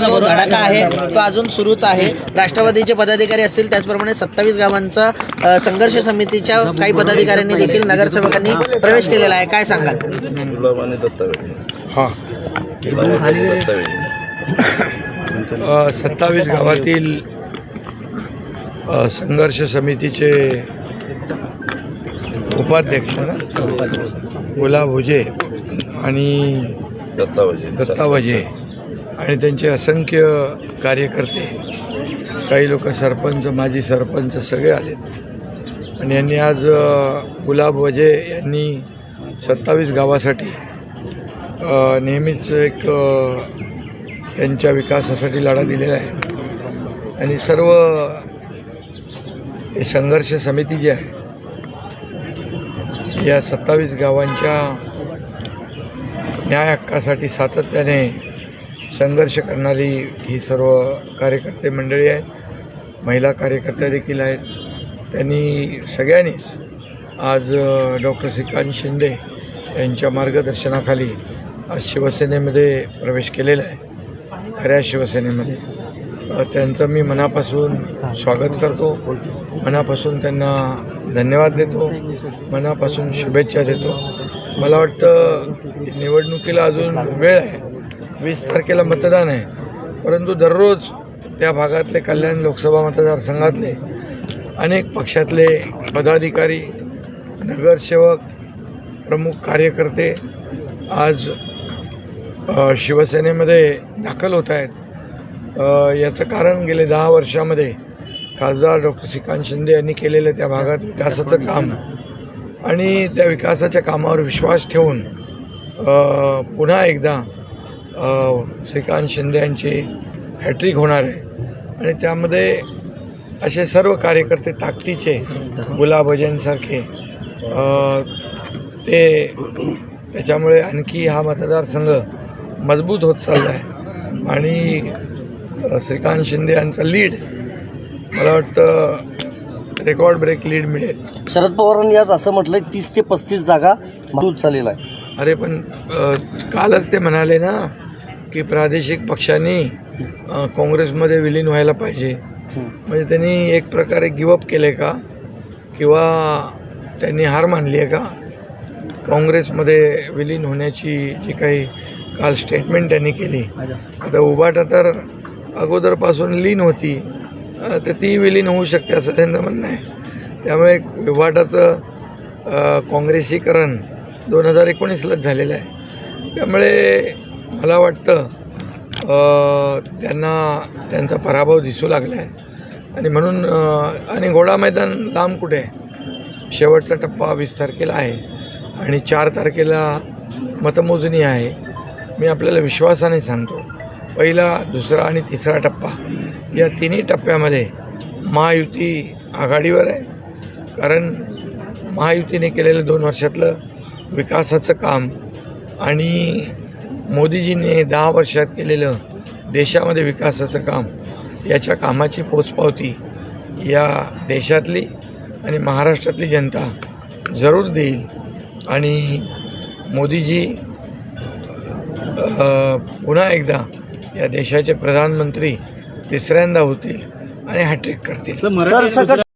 जो धडाका आहे तो अजून सुरूच आहे. राष्ट्रवादीचे पदाधिकारी असतील त्याचप्रमाणे सत्तावीस गावांचा संघर्ष समितीच्या काही पदाधिकाऱ्यांनी देखील नगरसेवकांनी प्रवेश केलेला आहे. काय सांगाल? सत्तावीस गावातील संघर्ष समितीचे उपाध्यक्ष गुलाब भुजे आणि दत्ता वजे आणि त्यांचे असंख्य कार्यकर्ते काही लोक सरपंच माजी सरपंच सगळे आलेत आणि यांनी आज गुलाब वजे यांनी सत्तावीस गावासाठी नेहमीच एक त्यांच्या विकासासाठी लढा दिलेला आहे. आणि सर्व हे संघर्ष समिती जी आहे या सत्तावीस गावांच्या न्याय हक्कासाठी सातत्याने संघर्ष करणारी ही सर्व कार्यकर्ते मंडळी आहेत. महिला कार्यकर्त्या देखील आहेत. त्यांनी सगळ्यांनीच आज डॉक्टर श्रीकांत शिंदे यांच्या मार्गदर्शनाखाली आज शिवसेनेमध्ये प्रवेश केलेला आहे. खऱ्या शिवसेनेमध्ये. त्यांचं मी मनापासून स्वागत करतो. मनापासून त्यांना धन्यवाद देतो. मनापासून शुभेच्छा देतो. मला वाटतं निवडणुकीला अजून वेळ आहे. वीस तारखेला मतदान आहे. परंतु दररोज त्या भागातले कल्याण लोकसभा मतदारसंघातले अनेक पक्षातले पदाधिकारी नगरसेवक प्रमुख कार्यकर्ते आज शिवसेनेमध्ये दाखल होत आहेत. याचं कारण गेले दहा वर्षामध्ये खासदार डॉक्टर श्रीकांत शिंदे यांनी केलेलं त्या भागात विकासाचं काम आणि त्या विकासाच्या कामावर विश्वास ठेवून पुन्हा एकदा श्रीकांत शिंदे यांची हॅट्रिक होणार आहे. आणि त्यामध्ये असे सर्व कार्यकर्ते ताकदीचे गुलाबजनसारखे ते त्याच्यामुळे आणखी हा मतदारसंघ मजबूत होत चालला आहे. आणि श्रीकांत शिंदे यांचा लीड मला वाटतं रेकॉर्ड ब्रेक लीड मिळेल. शरद पवारांनी आज असं म्हटलंय तीस ते पस्तीस जागा मजबूत झालेला आहे. अरे पण कालच ते म्हणाले ना की प्रादेशिक पक्षांनी काँग्रेसमध्ये विलीन व्हायला पाहिजे. म्हणजे त्यांनी एक प्रकारे गिवअप केले का? किंवा त्यांनी हार मानली आहे का? काँग्रेसमध्ये विलीन होण्याची जी काही काल स्टेटमेंट त्यांनी केली. आता उबाटा तर अगोदरपासून लीन होती. तर ती विलीन होऊ शकते असं त्यांचं म्हणणं आहे. त्यामुळे उबाटाचं काँग्रेसीकरण दोन हजार एकोणीसलाच झालेलं आहे. त्यामुळे मला वाटतं त्यांना त्यांचा पराभव दिसू लागला आहे आणि म्हणून आणि घोडा मैदान लांब कुठे? आहे शेवटचा टप्पा वीस तारखेला आहे. आणि चार तारखेला मतमोजणी आहे. मी आपल्याला विश्वासाने सांगतो पहिला दुसरा आणि तिसरा टप्पा या तिन्ही टप्प्यामध्ये महायुती आघाडीवर आहे. कारण महायुतीने केलेलं दोन वर्षातलं विकासाचं काम. आणि मोदीजीने दहा वर्षात केलेलं देशामध्ये विकासाचं काम याच्या कामाची पोचपावती या देशातली आणि महाराष्ट्रातली जनता जरूर देईल. आणि मोदीजी पुन्हा एकदा या देशाचे प्रधानमंत्री तिसऱ्यांदा होतील आणि हॅट्रिक करतील.